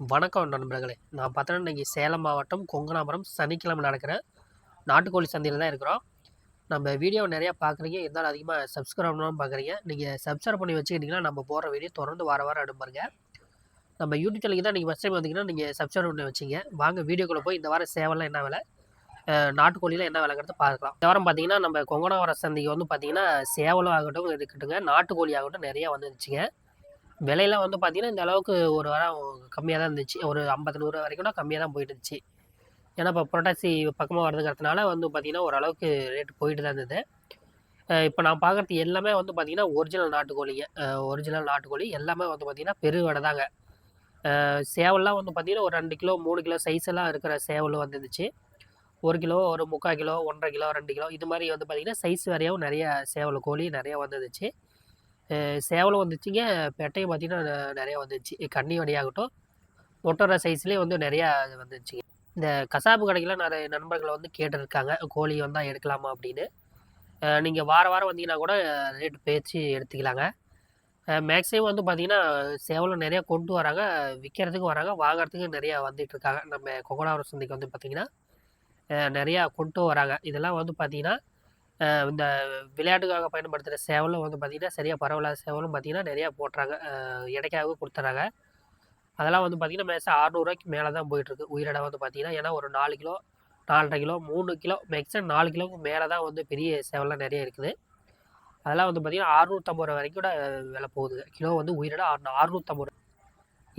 வணக்கம் நண்பர்களே. நான் பார்த்தோன்னா இன்றைக்கி சேலம் மாவட்டம் கொங்கனாபுரம் சனிக்கிழமை நடக்கிற நாட்டுக்கோழி சந்தையில் தான் இருக்கிறோம். நம்ம வீடியோ நிறையா பார்க்குறீங்க. இருந்தாலும் அதிகமாக சப்ஸ்கிரைப் பண்ணாமல் பார்க்குறீங்க. நீங்கள் சப்ஸ்கிரைப் பண்ணி வச்சுக்கிட்டிங்கன்னா நம்ம போகிற வீடியோ தொடர்ந்து வார வாரம் அனுப்புங்க நம்ம யூடியூப் சேனலுக்கு தான் நீங்கள் ஃபஸ்ட் டைம் வந்தீங்கன்னா நீங்கள் சப்ஸ்கிரைப் பண்ணி வச்சிங்க. வாங்க வீடியோக்குள்ளே போய் இந்த வாரம் சேவலாம் என்ன விலை நாட்டுக்கோழியில் என்ன விலைங்கிறத பார்க்கலாம். இந்த வாரம் பார்த்தீங்கன்னா நம்ம கொங்கனாவரம் சந்தைக்கு வந்து பார்த்தீங்கன்னா சேவலும் ஆகட்டும் இருக்கட்டுங்க நாட்டுக்கோழி ஆகட்டும் நிறையா வந்துருச்சுங்க. விலையெல்லாம் வந்து பார்த்தீங்கன்னா இந்த அளவுக்கு ஒரு வாரம் கம்மியாக தான் இருந்துச்சு. ஒரு ஐம்பது நூறு வரைக்கும் தான் கம்மியாக தான் போயிட்டு இருந்துச்சு. ஏன்னா இப்போ புரட்டாசி பக்கமாக வரதுங்கிறதுனால வந்து பார்த்தீங்கன்னா ஓரளவுக்கு ரேட் போயிட்டு தான் இருந்தது. இப்போ நான் பார்க்குறது எல்லாமே வந்து பார்த்திங்கன்னா ஒரிஜினல் நாட்டுக்கோழிங்க ஒரிஜினல் நாட்டுக்கோழி எல்லாமே வந்து பார்த்திங்கன்னா பெருவடை தாங்க. சேவல்லாம் வந்து பார்த்திங்கன்னா ஒரு ரெண்டு கிலோ மூணு கிலோ சைஸ் எல்லாம் இருக்கிற சேவல் வந்துருந்துச்சு. ஒரு கிலோ ஒரு முக்கால் கிலோ ஒன்றரை கிலோ ரெண்டு கிலோ இது மாதிரி வந்து பார்த்தீங்கன்னா சைஸ் வரையாகவும் நிறைய சேவல் கோழி நிறையா வந்துருந்துச்சு. சேவலும் வந்துச்சுங்க. பெட்டையும் பார்த்தீங்கன்னா நிறையா வந்துச்சு. கன்னி வடியாகட்டும் ஒட்டுற சைஸ்லேயே வந்து நிறையா வந்துச்சுங்க. இந்த கசாப்பு கடைக்கெலாம் நிறைய நண்பர்கள் வந்து கேட்டிருக்காங்க. கோழி வந்தால் எடுக்கலாமா அப்படின்னு. நீங்கள் வார வாரம் வந்தீங்கன்னா கூட ரேட் பேச்சு எடுத்துக்கலாங்க. மேக்ஸிமம் வந்து பார்த்தீங்கன்னா சேவலும் நிறையா கொண்டு வராங்க. விற்கிறதுக்கு வராங்க. வாங்குறதுக்கு நிறையா வந்துட்டுருக்காங்க நம்ம கொங்கடாவரம் சந்தைக்கு வந்து பார்த்திங்கன்னா நிறையா கொண்டு வராங்க. இதெல்லாம் வந்து பார்த்தீங்கன்னா இந்த விளையாட்டுக்காக பயன்படுத்துகிற சேவலும் வந்து பார்த்திங்கன்னா சரியாக பரவலாத சேவலும் பார்த்திங்கன்னா நிறையா போட்டுறாங்க. இடைக்காகவே கொடுத்துட்றாங்க அதெல்லாம் வந்து பார்த்திங்கன்னா மேக்ஸிமம் அறநூறுவாய்க்கு மேலே தான் போயிட்டுருக்கு. உயிரிடம் வந்து பார்த்திங்கன்னா ஏன்னா ஒரு நாலு கிலோ நாலரை கிலோ மூணு கிலோ மேக்ஸிமம் நாலு கிலோவுக்கு மேலே தான் வந்து பெரிய சேவலாம் நிறைய இருக்குது. அதெல்லாம் வந்து பார்த்திங்கன்னா அறுநூற்றம்பது ரூபா வரைக்கும் கூட விலை போகுது. கிலோ வந்து உயிரிடம் அறு அறுநூற்றம்பது ரூபா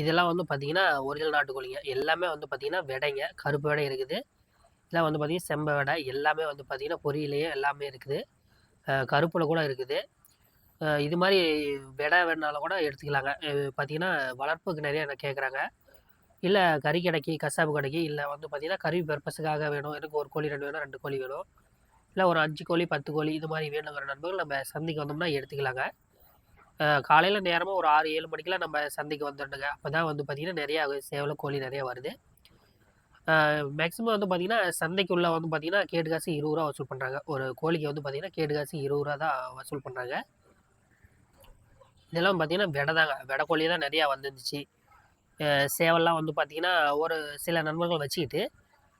இதெல்லாம் வந்து பார்த்திங்கன்னா ஒரிஜினல் நாட்டுக்கோழிங்க. எல்லாமே வந்து பார்த்திங்கன்னா விடைங்க. கருப்பு விடை இருக்குது. இதெல்லாம் வந்து பார்த்திங்கன்னா செம்ப விடை எல்லாமே வந்து பார்த்திங்கன்னா பொரியலையே எல்லாமே இருக்குது. கருப்பில் கூட இருக்குது. இது மாதிரி விடை வேணாலும் கூட எடுத்துக்கலாங்க. பார்த்திங்கன்னா பார்த்தீங்கன்னா வளர்ப்புக்கு நிறைய என்ன கேட்குறாங்க இல்லை கறி கடைக்கு கசாப்பு கடைக்கு இல்லை வந்து பார்த்தீங்கன்னா கறி பர்பஸுக்காக வேணும். எனக்கு ஒரு கோழி ரெண்டு வேணும் ரெண்டு கோழி வேணும். இல்லை ஒரு அஞ்சு கோழி பத்து கோழி இது மாதிரி வேணுங்கிற நண்பர்கள் நம்ம சந்தைக்கு வந்தோம்னா எடுத்துக்கலாங்க. காலையில் நேரமாக ஒரு ஆறு ஏழு மணிக்கெலாம் நம்ம சந்தைக்கு வந்துடணுங்க அப்போ தான் வந்து பார்த்திங்கன்னா நிறையா சேவல கோழி நிறையா வருது. மேக்ஸிமம் வந்து பார்த்திங்கன்னா சந்தைக்குள்ளே வந்து பார்த்திங்கன்னா கேடு காசு இருபது ரூபா வசூல் பண்ணுறாங்க ஒரு கோழிக்கு வந்து பார்த்திங்கன்னா கேட்டு காசு இருபது ரூபா தான் வசூல் பண்ணுறாங்க இதெல்லாம் பார்த்திங்கன்னா விடை தாங்க. விடை கோழி தான் நிறையா வந்துருந்துச்சு. சேவல்லாம் வந்து பார்த்திங்கன்னா ஒரு சில நண்பர்கள் வச்சுக்கிட்டு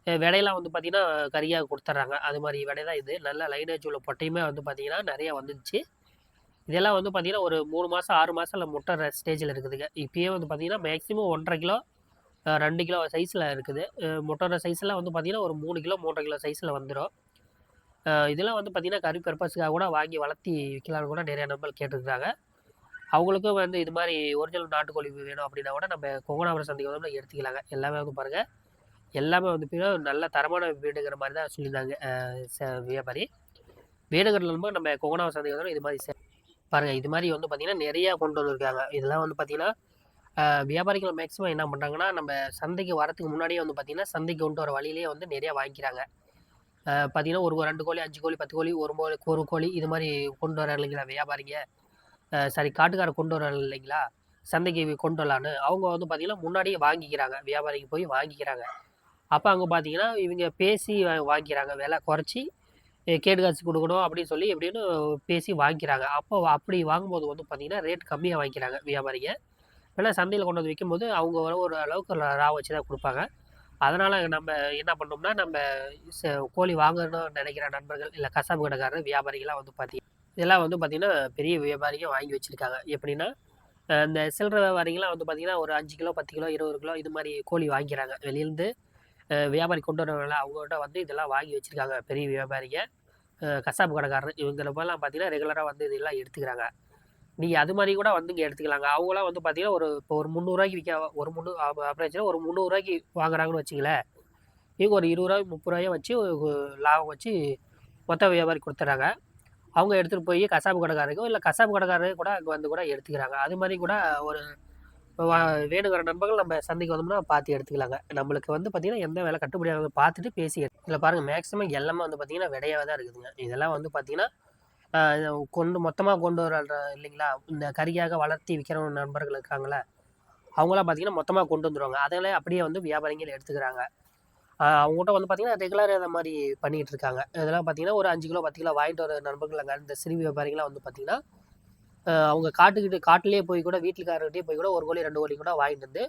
விடையெல்லாம் வந்து பார்த்திங்கன்னா கறியாக கொடுத்துட்றாங்க. அது மாதிரி விடை தான் இது. நல்ல லைனேஜ் உள்ள பொட்டையுமே வந்து பார்த்திங்கன்னா நிறையா வந்துருச்சு இதெல்லாம் வந்து பார்த்திங்கன்னா ஒரு மூணு மாதம் ஆறு மாதம் இல்லை முட்டை ஸ்டேஜில் இருக்குதுங்க. இப்போயே வந்து பார்த்தீங்கன்னா மேக்ஸிமம் ஒன்றரை கிலோ ரெண்டு கிலோ சைஸில் இருக்குது. அஹ் சைஸில் சைஸ்லாம் வந்து பார்த்திங்கன்னா ஒரு மூணு கிலோ மூன்றரை கிலோ சைஸில் வந்துடும் இதெல்லாம் வந்து பார்த்திங்கன்னா கறி பர்பஸ்க்காக கூட வாங்கி வளர்த்தி விற்கலாம்னு கூட நிறையா நண்பர்கள் கேட்டுருக்காங்க அவங்களுக்கும் வந்து இது மாதிரி ஒரிஜினல் நாட்டுக்கோழி வேணும் அப்படின்னா கூட நம்ம கொங்கனாபுரம் சந்தைக்கு வந்து நம்ம எடுத்துக்கலாங்க. எல்லாமே வந்து பாருங்கள் எல்லாமே வந்து பார்த்தீங்கன்னா நல்ல தரமான வீடுங்கிற மாதிரி தான் சொல்லியிருந்தாங்க. வியாபாரி. வேணுங்கிறது நம்ம நம்ம கொங்கனாபுரம் சந்தைக்கு வந்து இது மாதிரி பாருங்கள் இது மாதிரி வந்து பார்த்திங்கன்னா நிறையா கொண்டு வந்திருக்காங்க. இதெல்லாம் வந்து பார்த்தீங்கன்னா வியாபாரிகள் மேக்ஸிமம் என்ன பண்ணுறாங்கன்னா நம்ம சந்தைக்கு வரதுக்கு முன்னாடியே வந்து பார்த்தீங்கன்னா சந்தைக்கு கொண்டு வர வழியிலேயே வந்து நிறையா வாங்கிக்கிறாங்க. பார்த்திங்கன்னா பார்த்தீங்கன்னா ஒரு ரெண்டு கோழி அஞ்சு கோழி பத்து கோழி ஒரு கோழி ஒரு கோழி இது மாதிரி கொண்டு வர இல்லைங்களா வியாபாரிங்க? சாரி காட்டுக்கார கொண்டு வர இல்லைங்களா? சந்தைக்கு கொண்டு வரலான்னு அவங்க வந்து பார்த்திங்கன்னா முன்னாடியே வாங்கிக்கிறாங்க. வியாபாரிக்கு போய் வாங்கிக்கிறாங்க. அப்போ அங்கே பார்த்தீங்கன்னா இவங்க பேசி வாங்கிக்கிறாங்க. விலை குறைச்சி கேட்டு கேடு காசு கொடுக்கணும் அப்படின்னு சொல்லி எப்படின்னு பேசி வாங்கிக்கிறாங்க. அப்போ அப்படி வாங்கும்போது வந்து பார்த்திங்கன்னா ரேட் கம்மியாக வாங்கிக்கிறாங்க வியாபாரிங்க. ஏன்னா சந்தையில் கொண்டு வந்து விற்கும்போது அவங்க ஒரு ஒரு அளவுக்கு ரா- வச்சு தான் கொடுப்பாங்க. அதனால் நம்ம என்ன பண்ணோம்னா நம்ம ச- கோழி வாங்கணும்னு நினைக்கிற நண்பர்கள் இல்லை கசாப்பு கடைக்காரர் வியாபாரிகள்லாம் வந்து பார்த்தீங்கன்னா இதெல்லாம் வந்து பார்த்திங்கன்னா பெரிய வியாபாரிங்க வாங்கி வச்சுருக்காங்க. எப்படின்னா இந்த சில்லறை வியாபாரிகள்லாம் வந்து பார்த்திங்கன்னா ஒரு அஞ்சு கிலோ பத்து கிலோ இருபது கிலோ இது மாதிரி கோழி வாங்கிக்கிறாங்க. வெளியிலேருந்து வியாபாரி கொண்டு வரவங்கள அவங்கள்ட்ட வந்து இதெல்லாம் வாங்கி வச்சுருக்காங்க. பெரிய வியாபாரிங்க கசாப்பு கடைக்காரர் இவங்களெல்லாம் பார்த்தீங்கன்னா ரெகுலராக வந்து இதெல்லாம் எடுத்துக்கிறாங்க. நீங்கள் அது மாதிரி கூட வந்து இங்கே எடுத்துக்கலாங்க. அவங்களாம் வந்து பார்த்தீங்கன்னா ஒரு இப்போ ஒரு முந்நூறுரூவாய்க்கு விற்க ஒரு முந்நூறு அப்புறம் ஒரு முந்நூறுரூவாய்க்கு வாங்குறாங்கன்னு வச்சிங்களேன் இவங்க ஒரு இருபது ரூபாய் முப்பது ரூபாயை வச்சு லாபம் வச்சு மொத்த வியாபாரி கொடுத்துட்றாங்க. அவங்க எடுத்துகிட்டு போய் கசாப்பு கடைக்காரருக்கோ இல்லை கசாப்பு கடைக்காரரு கூட அங்கே வந்து கூட எடுத்துக்கிறாங்க. அது மாதிரி கூட ஒரு வேணுங்கிற நண்பர்கள் நம்ம சந்தைக்கு வந்தோம்னா பார்த்து எடுத்துக்கலாங்க. நம்மளுக்கு வந்து பார்த்திங்கன்னா எந்த விலை கட்டுப்படியாக பார்த்துட்டு பேசி இதில் பாருங்கள் மேக்ஸிமம் எல்லாமே வந்து பார்த்திங்கன்னா விடையாக தான் இருக்குதுங்க. இதெல்லாம் வந்து பார்த்திங்கன்னா கொண்டு மொத்தமாக கொண்டு வர இல்லைங்களா? இந்த கறியாக வளர்த்தி விற்கிற நண்பர்கள் இருக்காங்களே அவங்களாம் பார்த்தீங்கன்னா மொத்தமாக கொண்டு வந்துடுவாங்க அதனால அப்படியே வந்து வியாபாரிகள் எடுத்துக்கிறாங்க. அவங்ககிட்ட வந்து பார்த்தீங்கன்னா ரெகுலர் இந்த மாதிரி பண்ணிகிட்டு இருக்காங்க. இதெல்லாம் பார்த்தீங்கன்னா ஒரு அஞ்சு கிலோ பத்து கிலோ வாங்கிட்டு வர நண்பர்கள் அங்கே இந்த சிறு வியாபாரிகளாம் வந்து பார்த்தீங்கன்னா அவங்க காட்டுக்கிட்டு காட்டிலே போய் கூட வீட்டுக்காரர்கிட்டே போய் கூட ஒரு கோழி ரெண்டு கோழி கூட வாங்கிட்டு வந்து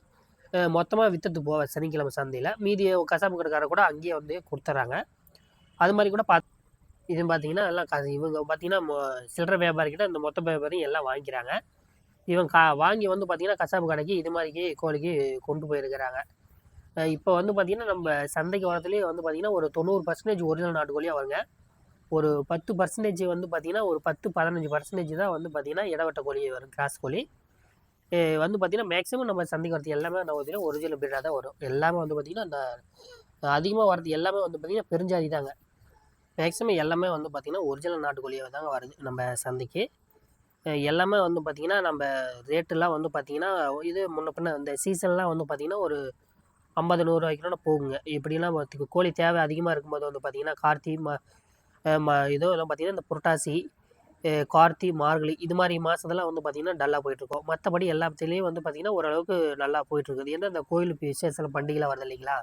மொத்தமாக விற்றுட்டு போவேன் சனிக்கிழமை சந்தையில். மீதி கசாப்பு கடைக்காரர் கூட அங்கேயே வந்து கொடுத்துட்றாங்க அது மாதிரி கூட பார்த்து இது பார்த்தீங்கன்னா எல்லாம் க இவங்க பார்த்தீங்கன்னா மொ சில்லற வியாபாரிக்கிட்ட இந்த மொத்த வியாபாரியும் எல்லாம் வாங்கிக்கிறாங்க. இவன் கா வாங்கி வந்து பார்த்தீங்கன்னா கசாப்பு கடைக்கு இது மாதிரிக்கு கோழிக்கு கொண்டு போயிருக்கிறாங்க. இப்போ வந்து பார்த்திங்கன்னா நம்ம சந்தைக்கு வரத்துலேயே வந்து பார்த்திங்கன்னா ஒரு தொண்ணூறு பர்சன்டேஜ் ஒரிஜினல் நாட்டுக்கோழியாக வருங்க. ஒரு பத்து பர்சன்டேஜ் வந்து பார்த்திங்கன்னா ஒரு பத்து பதினஞ்சு பர்சன்டேஜ் தான் வந்து பார்த்திங்கன்னா இடவட்ட கோழி வரும் கிராஸ் கோழி. வந்து பார்த்திங்கன்னா மேக்ஸிமம் நம்ம சந்தைக்கு வரது எல்லாமே நம்ம பார்த்திங்கன்னா ஒரிஜினல் பிரீடாக தான் வரும். எல்லாமே வந்து பார்த்திங்கன்னா அந்த அதிகமாக வரது எல்லாமே வந்து பார்த்திங்கன்னா பெருஞ்சாதி தாங்க. மேக்ஸிமம் எல்லாமே வந்து பார்த்திங்கன்னா ஒரிஜினல் நாட்டுக்கோழியாக தாங்க வருது நம்ம சந்தைக்கு. எல்லாமே வந்து பார்த்திங்கன்னா நம்ம ரேட்டெல்லாம் வந்து பார்த்திங்கன்னா இது முன்ன பின்ன இந்த சீசன்லாம் வந்து பார்த்திங்கன்னா ஒரு ஐம்பது நூறு போகுங்க. இப்படிலாம் கோழி தேவை அதிகமாக இருக்கும்போது வந்து பார்த்திங்கன்னா கார்த்தி ம ம இதெல்லாம் பார்த்திங்கன்னா இந்த புரட்டாசி கார்த்தி மார்கழி இது மாதிரி மாதத்தெல்லாம் வந்து பார்த்திங்கன்னா டல்லாக போயிட்டுருக்கோம். மற்றபடி எல்லாத்துலேயும் வந்து பார்த்திங்கன்னா ஓரளவுக்கு நல்லா போயிட்டுருக்குது. ஏன்னா இந்த கோயிலுக்கு விசேஷம் பண்டிகைலாம் வருது இல்லைங்களா?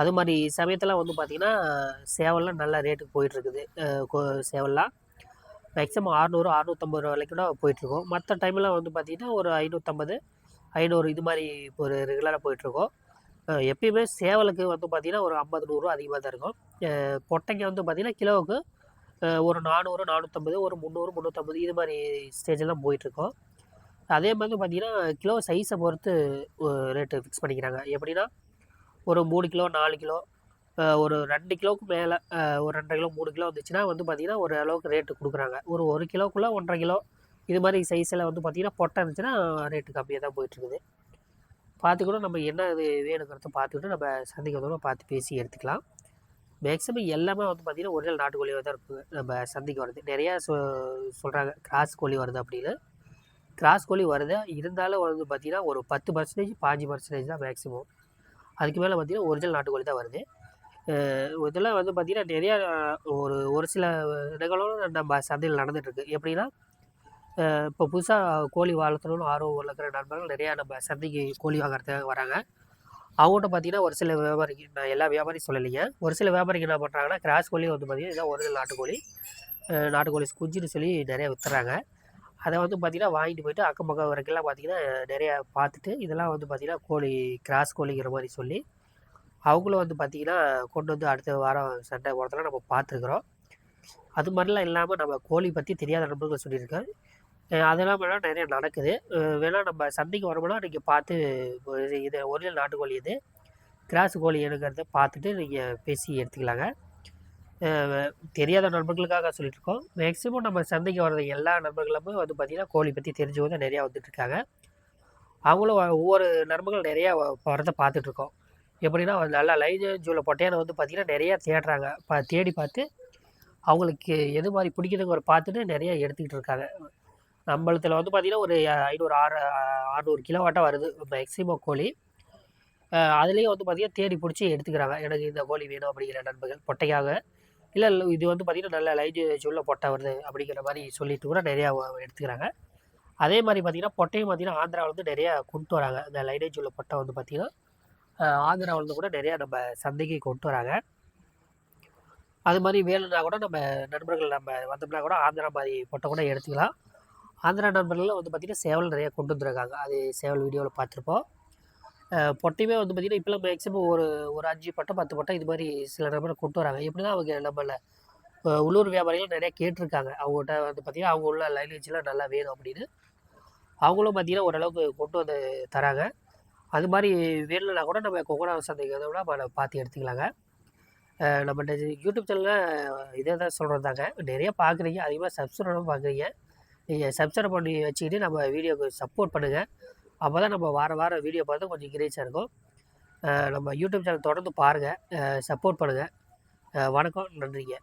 அது மாதிரி சமயத்தில் வந்து பார்த்திங்கன்னா சேவல்லாம் நல்ல ரேட்டுக்கு போயிட்டுருக்குது. சேவல்லாம். மேக்ஸிமம் அறநூறு அறநூற்றம்பது ரூபா வரைக்கும் கூட போயிட்டுருக்கோம். மற்ற டைம்லாம் வந்து பார்த்திங்கன்னா ஒரு ஐநூற்றம்பது ஐநூறு இது மாதிரி ஒரு ரெகுலராக போயிட்டுருக்கோம். எப்பயுமே சேவலுக்கு வந்து பார்த்திங்கன்னா ஒரு ஐம்பது நூறுரூவா அதிகமாக தான் இருக்கும். பொட்டைங்க வந்து பார்த்திங்கன்னா கிலோவுக்கு ஒரு நானூறு நானூற்றம்பது ஒரு முந்நூறு முந்நூற்றம்பது இது மாதிரி ஸ்டேஜெல்லாம் போயிட்டுருக்கோம். அதே மாதிரி பார்த்திங்கன்னா கிலோ சைஸை பொறுத்து ரேட்டு ஃபிக்ஸ் பண்ணிக்கிறாங்க. எப்படின்னா ஒரு மூணு கிலோ நாலு கிலோ ஒரு ரெண்டு கிலோவுக்கு மேலே ஒரு ரெண்டரை கிலோ மூணு கிலோ வந்துச்சுன்னா வந்து பார்த்திங்கன்னா ஒரு அளவுக்கு ரேட்டு கொடுக்குறாங்க. ஒரு ஒரு கிலோக்குள்ளே ஒன்றரை கிலோ இது மாதிரி சைஸில் வந்து பார்த்திங்கன்னா பொட்டை இருந்துச்சுன்னா ரேட்டு கம்மியாக தான் போயிட்டுருக்குது. பார்த்துக்கூட நம்ம என்ன இது வேணுங்கிறத பார்த்துக்கிட்டு நம்ம சந்தைக்கு பார்த்து பேசி எடுத்துக்கலாம். மேக்ஸிமம் எல்லாமே வந்து பார்த்திங்கன்னா ஒரிஜினல் நாட்டுக்கோழியாக தான் இருக்குது நம்ம சந்தைக்கு வருது நிறையா சொ சொல்கிறாங்க கிராஸ் கோழி வருது அப்படின்னு. கிராஸ் கோழி வருது. இருந்தாலும் வந்து பார்த்திங்கன்னா ஒரு பத்து பர்சன்டேஜ் பாஞ்சு பர்சன்டேஜ் தான் மேக்ஸிமம் அதுக்கு மேலே பார்த்திங்கன்னா ஒரிஜினல் நாட்டுக்கோழி தான் வருது. இதெல்லாம் வந்து பார்த்திங்கன்னா நிறையா ஒரு ஒரு சில இடங்களும் நம்ம சந்தையில் நடந்துகிட்ருக்கு எப்படின்னா இப்போ புதுசாக கோழி வளர்த்தணும்னு ஆர்வம் இருக்கிற நண்பர்கள் நிறையா நம்ம சந்தைக்கு கோழி வாங்குறதுக்காக வராங்க. அவங்கள்ட்ட பார்த்தீங்கன்னா ஒரு சில வியாபாரிக்கு நான் எல்லா வியாபாரியும் சொல்லலைங்க. ஒரு சில வியாபாரிக்கு என்ன பண்ணுறாங்கன்னா கிராஸ் கோழி வந்து பார்த்திங்கன்னா இதான் ஒரிஜினல் நாட்டுக்கோழி. நாட்டுக்கோழி குஞ்சுன்னு சொல்லி நிறையா விற்றுறாங்க அதை வந்து பார்த்திங்கன்னா வாங்கிட்டு போயிட்டு அக்கம் பக்கம் வரைக்கும்லாம் பார்த்திங்கன்னா நிறையா பார்த்துட்டு இதெல்லாம் வந்து பார்த்திங்கன்னா கோழி கிராஸ் கோழிங்கிற மாதிரி சொல்லி அவங்களும் வந்து பார்த்திங்கன்னா கொண்டு வந்து அடுத்த வாரம் சண்டை போகிறதெல்லாம் நம்ம பார்த்துருக்குறோம் அது மாதிரிலாம் இல்லாமல் நம்ம கோழி பற்றி தெரியாத நண்பர்கள் சொல்லியிருக்கேன் அதெல்லாம் வேணால் நிறைய நடக்குது. வேணால் நம்ம சந்தைக்கு வரோம்னா நீங்கள் பார்த்து இது இது ஒரிஜினல் நாட்டுக்கோழி இது கிராஸ் கோழி எடுக்கிறத பார்த்துட்டு நீங்கள் பேசி எடுத்துக்கலாங்க. தெரியாத நண்பர்களுக்காக சொல்லிட்டுருக்கோம். மேக்ஸிமம் நம்ம சந்தைக்கு வர்ற எல்லா நண்பர்களுமே வந்து பார்த்திங்கன்னா கோழி பற்றி தெரிஞ்சவங்க தான் நிறையா வந்துட்டுருக்காங்க. அவங்களும் ஒவ்வொரு நண்பர்கள் நிறையா வரதை பார்த்துட்ருக்கோம் எப்படின்னா நல்லா லைன் ஜூவில் பொட்டையான வந்து பார்த்திங்கன்னா நிறையா தேடுறாங்க. பா தேடி பார்த்து அவங்களுக்கு எது மாதிரி பிடிக்குதுங்கிற பார்த்துட்டு நிறையா எடுத்துக்கிட்டு இருக்காங்க நம்மளத்தில் வந்து பார்த்திங்கன்னா ஒரு ஐநூறு ஆறு அறநூறு கிலோவாட்டாக வருது மேக்ஸிமம் கோழி. அதுலேயும் வந்து பார்த்திங்கன்னா தேடி பிடிச்சி எடுத்துக்கிறாங்க. எனக்கு இந்த கோழி வேணும் அப்படிங்கிற நண்பர்கள் பொட்டையாக இல்லை இல்லை இது வந்து பார்த்திங்கன்னா நல்ல லைஜ் சொல்ல பொட்டை வருது அப்படிங்கிற மாதிரி சொல்லிட்டு கூட நிறையா எடுத்துக்கிறாங்க. அதே மாதிரி பார்த்திங்கன்னா பொட்டையும் பார்த்திங்கன்னா ஆந்திராவில் வந்து நிறையா கொண்டு வராங்க. இந்த லைனேஜ் உள்ள பொட்டை வந்து பார்த்திங்கன்னா ஆந்திராவிலேருந்து கூட நிறையா நம்ம சந்தைக்கு கொண்டு வராங்க. அது மாதிரி வேணும்னா கூட நம்ம நண்பர்கள் நம்ம வந்தோம்னா கூட ஆந்திரா மாதிரி பொட்டை கூட எடுத்துக்கலாம். ஆந்திரா நண்பர்களும் வந்து பார்த்திங்கன்னா சேவல் நிறையா கொண்டு வந்துருக்காங்க. அது சேவல் வீடியோவில் பார்த்துருப்போம் பொட்டையுமே வந்து பார்த்திங்கன்னா இப்போலாம் மேக்ஸிமம் ஒரு ஒரு அஞ்சு பட்டை பத்து பட்டை இது மாதிரி சில நபரை கொண்டு வராங்க. எப்படின்னா அவங்க நம்மள உள்ளூர் வியாபாரிகள் நிறையா கேட்டிருக்காங்க. அவங்ககிட்ட வந்து பார்த்திங்கன்னா அவங்க உள்ள லைனேஜ்லாம் நல்லா வேணும் அப்படின்னு. அவங்களும் பார்த்திங்கன்னா ஓரளவுக்கு கொண்டு வந்து தராங்க. அது மாதிரி வேணும்னா கூட நம்ம கொங்கனா சந்தைக்கு விட நம்ம பார்த்து எடுத்துக்கலாங்க. நம்ம யூடியூப் சேனலில் இதே தான் சொல்கிறது தாங்க. நிறைய பார்க்குறீங்க அதிகமாக சப்ஸ்கிரைப் பார்க்குறீங்க நீங்கள் சப்ஸ்கிரைப் பண்ணி வச்சுக்கிட்டு நம்ம வீடியோக்கு சப்போர்ட் பண்ணுங்கள் அப்போ தான் நம்ம வார வாரம் வீடியோ பார்த்து கொஞ்சம் கிரேச்சாக இருக்கும். நம்ம யூடியூப் சேனல் தொடர்ந்து பாருங்கள் சப்போர்ட் பண்ணுங்கள் வணக்கம் நன்றிங்க.